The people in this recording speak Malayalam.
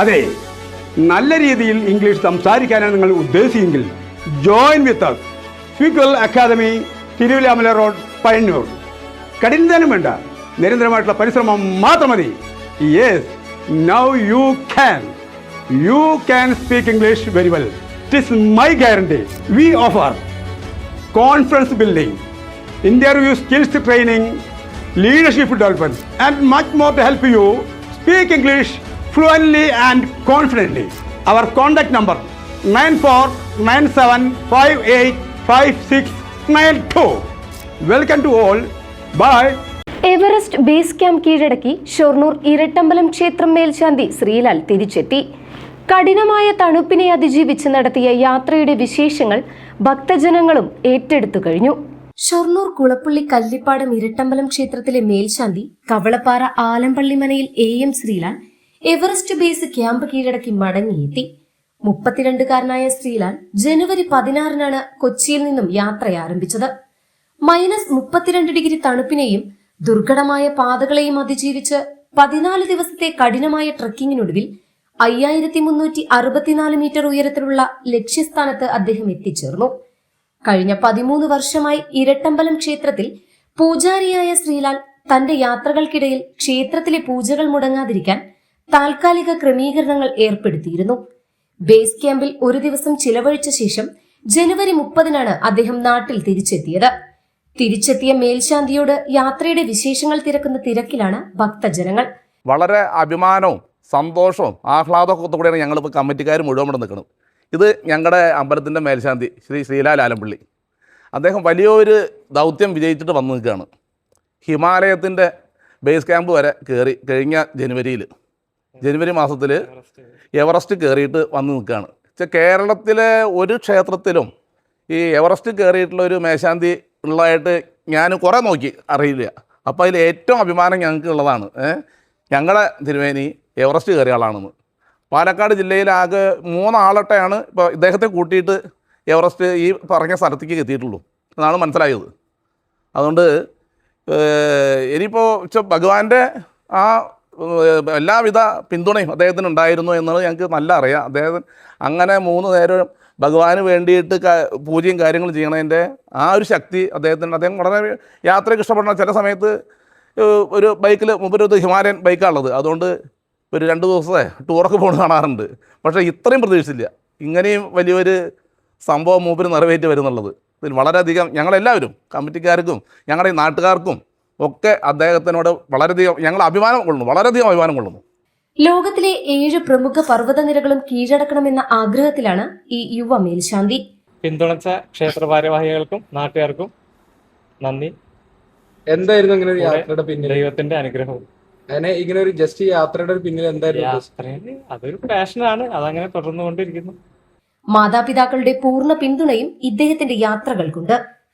അതെ നല്ല രീതിയിൽ ഇംഗ്ലീഷ് സംസാരിക്കാനാണ് നിങ്ങൾ ഉദ്ദേശിച്ചെങ്കിൽ ജോയിൻ വിത്ത് us. സ്പീക്കൽ അക്കാദമി തിരുവില്ലാമല റോഡ് പയ്യന്നൂർ കഠിനം വേണ്ട. നിരന്തരമായിട്ടുള്ള പരിശ്രമം മാത്രം മതി. Yes now you can you can speak English very well it is my guarantee we offer conference building interview skills training leadership development and much more to help you speak leadership development, and much more to help you speak English fluently and confidently. Our contact number 9497585692. Welcome to all. Bye. Everest base camp കീഴടക്കി ഷൊർണൂർ ഇരട്ടമ്പലം ക്ഷേത്രം മേൽശാന്തി ശ്രീലാൽ തിരിച്ചെത്തി കഠിനമായ തണുപ്പിനെ അതിജീവിച്ച് നടത്തിയ യാത്രയുടെ വിശേഷങ്ങൾ ഭക്തജനങ്ങളും ഏറ്റെടുത്തു കഴിഞ്ഞു ഷൊർണൂർ കുളപ്പള്ളി കല്ലിപ്പാടം ഇരട്ടമ്പലം ക്ഷേത്രത്തിലെ മേൽശാന്തി Kavalappara ആലമ്പള്ളിമനയിൽ A M Sreelal Everest base camp കീഴടക്കി മടങ്ങിയെത്തി. മുപ്പത്തിരണ്ടുകാരനായ ശ്രീലാൽ ജനുവരി പതിനാറിനാണ് കൊച്ചിയിൽ നിന്നും യാത്ര ആരംഭിച്ചത് മൈനസ് മുപ്പത്തിരണ്ട് ഡിഗ്രി തണുപ്പിനെയും ദുർഘടമായ പാതകളെയും അതിജീവിച്ച് പതിനാല് ദിവസത്തെ കഠിനമായ ട്രക്കിങ്ങിനൊടുവിൽ അയ്യായിരത്തി മുന്നൂറ്റി അറുപത്തിനാല് മീറ്റർ ഉയരത്തിലുള്ള ലക്ഷ്യസ്ഥാനത്ത് അദ്ദേഹം എത്തിച്ചേർന്നു. കഴിഞ്ഞ പതിമൂന്ന് വർഷമായി ഇരട്ടമ്പലം ക്ഷേത്രത്തിൽ പൂജാരിയായ ശ്രീലാൽ തന്റെ യാത്രകൾക്കിടയിൽ ക്ഷേത്രത്തിലെ പൂജകൾ മുടങ്ങാതിരിക്കാൻ താൽക്കാലിക ക്രമീകരണങ്ങൾ ഏർപ്പെടുത്തിയിരുന്നു. ബേസ് ക്യാമ്പിൽ ഒരു ദിവസം ചിലവഴിച്ച ശേഷം ജനുവരി മുപ്പതിനാണ് അദ്ദേഹം നാട്ടിൽ തിരിച്ചെത്തിയത്. തിരിച്ചെത്തിയ മേൽശാന്തിയോട് യാത്രയുടെ വിശേഷങ്ങൾ തിരക്കുന്ന തിരക്കിലാണ് ഭക്തജനങ്ങൾ. വളരെ അഭിമാനവും സന്തോഷവും ആഹ്ലാദമൊക്കെ കൂടെയാണ് ഞങ്ങളിപ്പോൾ കമ്മിറ്റിക്കാർ മുഴുവൻ ഇവിടെ നിൽക്കുന്നത്. ഇത് ഞങ്ങളുടെ അമ്പലത്തിന്റെ മേൽശാന്തി ശ്രീ ശ്രീലാൽ ആലമ്പള്ളി. അദ്ദേഹം വലിയൊരു ദൗത്യം വിജയിച്ചിട്ട് വന്നു നിൽക്കുകയാണ്. ഹിമാലയത്തിന്റെ ബേസ് ക്യാമ്പ് വരെ കയറി കഴിഞ്ഞ ജനുവരിയിൽ ജനുവരി മാസത്തിൽ എവറസ്റ്റ്. കയറിയിട്ട് വന്ന് നിൽക്കുകയാണ് പക്ഷേ കേരളത്തിലെ ഒരു ക്ഷേത്രത്തിലും ഈ എവറസ്റ്റ് കയറിയിട്ടുള്ള ഒരു മേശാന്തി ഉള്ളതായിട്ട് ഞാൻ കുറേ നോക്കി അറിയില്ല. അപ്പോൾ അതിൽ ഏറ്റവും അഭിമാനം ഞങ്ങൾക്ക് ഉള്ളതാണ്. ഞങ്ങളെ ഞങ്ങളുടെ തിരുവേനി എവറസ്റ്റ് കയറിയ ആളാണെന്ന്. പാലക്കാട് ജില്ലയിൽ ആകെ മൂന്നാളട്ടെയാണ് ഇപ്പോൾ ഇദ്ദേഹത്തെ കൂട്ടിയിട്ട് എവറസ്റ്റ് ഈ പറഞ്ഞ സ്ഥലത്തേക്ക് എത്തിയിട്ടുള്ളൂ. എന്നാണ് മനസ്സിലായത്. അതുകൊണ്ട് ഇനിയിപ്പോൾ ഭഗവാന്റെ ആ എല്ലാവിധ പിന്തുണയും അദ്ദേഹത്തിന് ഉണ്ടായിരുന്നു എന്നുള്ളത് ഞങ്ങൾക്ക് നല്ല അറിയാം. അദ്ദേഹം അങ്ങനെ മൂന്ന് നേരം ഭഗവാന് വേണ്ടിയിട്ട് പൂജയും കാര്യങ്ങളും ചെയ്യണതിന്റെ ആ ഒരു ശക്തി അദ്ദേഹത്തിന് അദ്ദേഹം വളരെ യാത്രയ്ക്ക് ഇഷ്ടപ്പെടണം ചില സമയത്ത് ഒരു ബൈക്കിൽ മുമ്പൊരു ഹിമാലയൻ ബൈക്കാണുള്ളത്. അതുകൊണ്ട് ഒരു രണ്ട് ദിവസത്തെ ടൂറൊക്കെ പോകുന്നത് കാണാറുണ്ട്. പക്ഷേ ഇത്രയും പ്രതീക്ഷിച്ചില്ല. ഇങ്ങനെയും വലിയൊരു സംഭവം മൂപ്പര് നിറവേറ്റി വരുന്നുള്ളത്. ഇതിൽ വളരെയധികം ഞങ്ങളെല്ലാവരും കമ്മിറ്റിക്കാർക്കും ഞങ്ങളുടെ നാട്ടുകാർക്കും ഒക്കെ അദ്ദേഹത്തിനോട് വളരെയധികം ഞങ്ങൾ അഭിമാനം കൊള്ളുന്നു വളരെയധികം അഭിമാനം കൊള്ളുന്നു. ലോകത്തിലെ ഏഴ് പ്രമുഖ പർവതനിരകളും കീഴടക്കണമെന്ന ആഗ്രഹത്തിലാണ് ഈ യുവ മേൽശാന്തി. പിന്തുണച്ച ക്ഷേത്ര ഭാരവാഹികൾക്കും നാട്ടുകാർക്കും നന്ദി. എന്തായിരുന്നു ഇങ്ങനെ ഒരു യാത്രയുടെ പിന്നിൽ? ദൈവത്തിന്റെ അനുഗ്രഹവും. അങ്ങനെ ഇങ്ങനെ ഒരു ജസ്റ്റ് യാത്രയുടെ ഒരു പിന്നിൽ എന്തായിരുന്നു? അതൊരു പാഷനാണ് അതങ്ങനെ തുടർന്നുകൊണ്ടിരിക്കുന്നു. മാതാപിതാക്കളുടെ പൂർണ പിന്തുണയും ഇദ്ദേഹത്തിന്റെ യാത്രകൾക്കുണ്ട്.